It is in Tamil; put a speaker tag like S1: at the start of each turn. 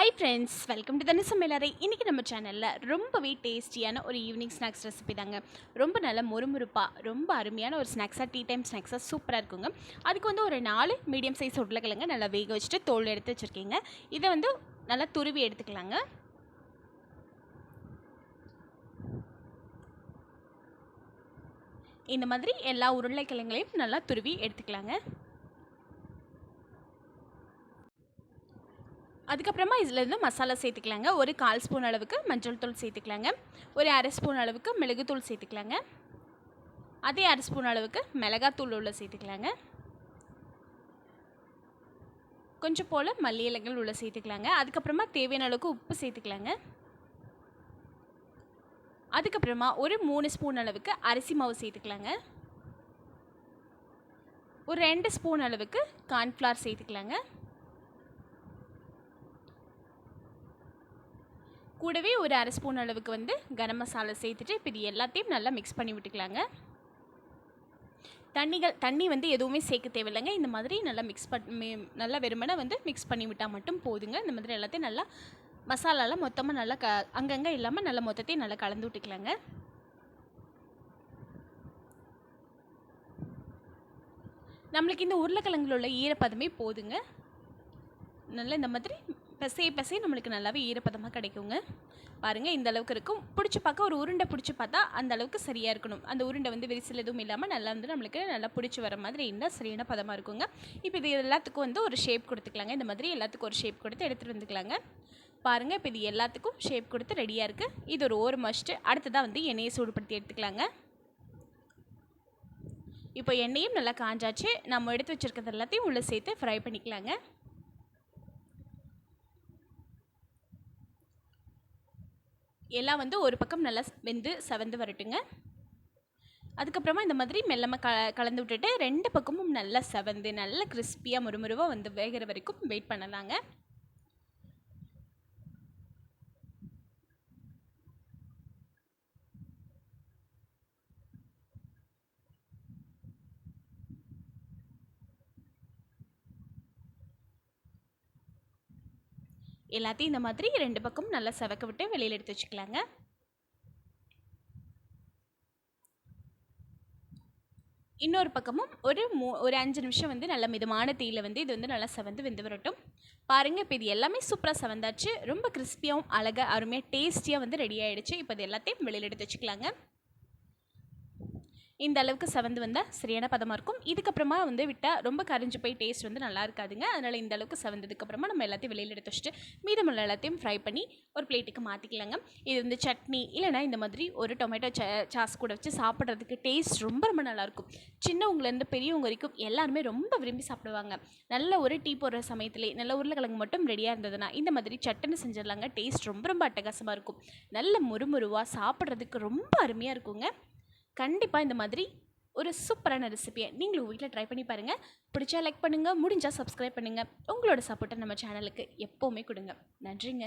S1: ஹாய் ஃப்ரெண்ட்ஸ் வெல்கம் டு தனி சமையலறை இன்றைக்கி நம்ம சேனலில் ரொம்பவே டேஸ்டியான ஒரு ஈவினிங் ஸ்நாக்ஸ் ரெசிபி தாங்க. ரொம்ப நல்ல முறுமுறுப்பாக ரொம்ப அருமையான ஒரு ஸ்நாக்ஸாக டீ டைம் ஸ்நாக்ஸாக சூப்பராக இருக்குங்க. அதுக்கு வந்து ஒரு நாலு மீடியம் சைஸ் உருளைக்கிழங்க நல்லா வேக வச்சுட்டு தோல் எடுத்து வச்சுருக்கீங்க. இதை வந்து நல்லா துருவி எடுத்துக்கலாங்க. இந்த மாதிரி எல்லா உருளைக்கிழங்களையும் நல்லா துருவி எடுத்துக்கலாங்க. அதுக்கப்புறமா இதில் இருந்து மசாலா சேர்த்துக்கலாங்க. ஒரு கால் ஸ்பூன் அளவுக்கு மஞ்சள் தூள் சேர்த்துக்கலாங்க. ஒரு அரை ஸ்பூன் அளவுக்கு மிளகுத்தூள் சேர்த்துக்கலாங்க. அதே அரை ஸ்பூன் அளவுக்கு மிளகாத்தூள் உள்ள சேர்த்துக்கலாங்க. கொஞ்சம் போல் மல்லி இலைகள் உள்ள சேர்த்துக்கலாங்க. அதுக்கப்புறமா தேவையான அளவுக்கு உப்பு சேர்த்துக்கலாங்க. அதுக்கப்புறமா ஒரு மூணு ஸ்பூன் அளவுக்கு அரிசி மாவு சேர்த்துக்கலாங்க. ஒரு ரெண்டு ஸ்பூன் அளவுக்கு கார்ன்ஃப்ளவர் சேர்த்துக்கலாங்க. கூடவே ஒரு அரை ஸ்பூன் அளவுக்கு வந்து கரம் மசாலா சேர்த்துட்டு இப்போ இது எல்லாத்தையும் நல்லா மிக்ஸ் பண்ணி விட்டுக்கலாங்க. தண்ணிகள் தண்ணி வந்து எதுவுமே சேர்க்க தேவையில்லைங்க. இந்த மாதிரி நல்லா மிக்ஸ் பண்ணி நல்லா வெறுமனை வந்து மிக்ஸ் பண்ணி விட்டால் மட்டும் போதுங்க. இந்த மாதிரி எல்லாத்தையும் நல்லா மசாலாலாம் மொத்தமாக நல்லா க அங்கங்கே இல்லாமல் நல்லா மொத்தத்தையும் நல்லா கலந்து விட்டுக்கலாங்க. நம்மளுக்கு இந்த உருளைக்கிழங்குல உள்ள ஈரப்பதமே போதுங்க. நல்லா இந்த மாதிரி பசைய பசைய நம்மளுக்கு நல்லாவே ஈரப்பதமாக கிடைக்குங்க. பாருங்கள் இந்த அளவுக்கு இருக்கும். பிடிச்சி பார்க்க ஒரு உருண்டை பிடிச்சி பார்த்தா அந்த அளவுக்கு சரியாக இருக்கணும். அந்த உருண்டை வந்து விரிசல் எதுவும் இல்லாமல் நல்லா வந்து நம்மளுக்கு நல்லா பிடிச்சி வர மாதிரி இருந்தால் சரியான பதமாக இருக்குங்க. இப்போ இது எல்லாத்துக்கும் வந்து ஒரு ஷேப் கொடுத்துக்கலாங்க. இந்த மாதிரி எல்லாத்துக்கும் ஒரு ஷேப் கொடுத்து எடுத்துகிட்டு வந்துக்கலாங்க. பாருங்கள் இப்போ இது எல்லாத்துக்கும் ஷேப் கொடுத்து ரெடியாக இருக்குது இது ஒரு ஓரம் வச்சுட்டு அடுத்ததாக வந்து எண்ணெயை சூடுபடுத்தி எடுத்துக்கலாங்க. இப்போ எண்ணெயும் நல்லா காஞ்சாச்சு. நம்ம எடுத்து வச்சுருக்கிறது எல்லாத்தையும் உள்ளே சேர்த்து ஃப்ரை பண்ணிக்கலாங்க. எல்லாம் வந்து ஒரு பக்கம் நல்லா வெந்து செவந்து வரட்டுங்க. அதுக்கப்புறமா இந்த மாதிரி மெல்லமாக க கலந்து விட்டுட்டு ரெண்டு பக்கமும் நல்லா செவந்து நல்லா கிறிஸ்பியாக முறுமுறுவாக வந்து வேகிற வரைக்கும் வெயிட் பண்ணலாங்க. எல்லாத்தையும் இந்த மாதிரி ரெண்டு பக்கமும் நல்லா செவக்க விட்டு வெளியில் எடுத்து வச்சுக்கலாங்க. இன்னொரு பக்கமும் ஒரு மூ ஒரு அஞ்சு நிமிஷம் வந்து நல்ல மிதமான தீயில் வந்து இது வந்து நல்லா செவந்து வெந்து வரட்டும். பாருங்கள் இப்போ இது எல்லாமே சூப்பராக செவந்தாச்சு. ரொம்ப கிறிஸ்பியாகவும் அழகாக அருமையாக டேஸ்டியாக வந்து ரெடி ஆகிடுச்சு இப்போ இது எல்லாத்தையும் வெளியில் எடுத்து வச்சுக்கலாங்க. இந்த அளவுக்கு செவந்து வந்தால் சரியான பதமாக இருக்கும். இதுக்கப்புறமா வந்து விட்டால் ரொம்ப கரைஞ்சி போய் டேஸ்ட் வந்து நல்லா இருக்காதுங்க. அதனால் இந்த அளவுக்கு செவந்ததுக்கப்புறமா நம்ம எல்லாத்தையும் வெளியில் எடுத்து வச்சுட்டு மீதமுள்ள எல்லாத்தையும் ஃப்ரை பண்ணி ஒரு பிளேட்டுக்கு மாற்றிக்கலாங்க இது வந்து சட்னி இல்லைனா இந்த மாதிரி ஒரு டொமேட்டோ சாஸ் கூட வச்சு சாப்பிட்றதுக்கு டேஸ்ட் ரொம்ப ரொம்ப நல்லாயிருக்கும் சின்னவங்கலேருந்து பெரியவங்க வரைக்கும் எல்லாருமே ரொம்ப விரும்பி சாப்பிடுவாங்க. நல்ல ஒரு டீ போடுற சமயத்துலேயே நல்ல உருளைக்கிழங்கு மட்டும் ரெடியாக இருந்ததுன்னா இந்த மாதிரி சட்டுன்னு செஞ்சிடலாங்க. டேஸ்ட் ரொம்ப ரொம்ப அட்டகாசமாக இருக்கும். நல்ல முறுமுறுவாக சாப்பிட்றதுக்கு ரொம்ப அருமையாக இருக்குங்க. கண்டிப்பாக இந்த மாதிரி ஒரு சூப்பரான ரெசிபியை நீங்களும் வீட்டில் ட்ரை பண்ணி பாருங்கள் பிடிச்சா லைக் பண்ணுங்கள் முடிஞ்சால் சப்ஸ்கிரைப் பண்ணுங்கள் உங்களோட சப்போர்ட்டை நம்ம சேனலுக்கு எப்போவுமே கொடுங்க. நன்றிங்க.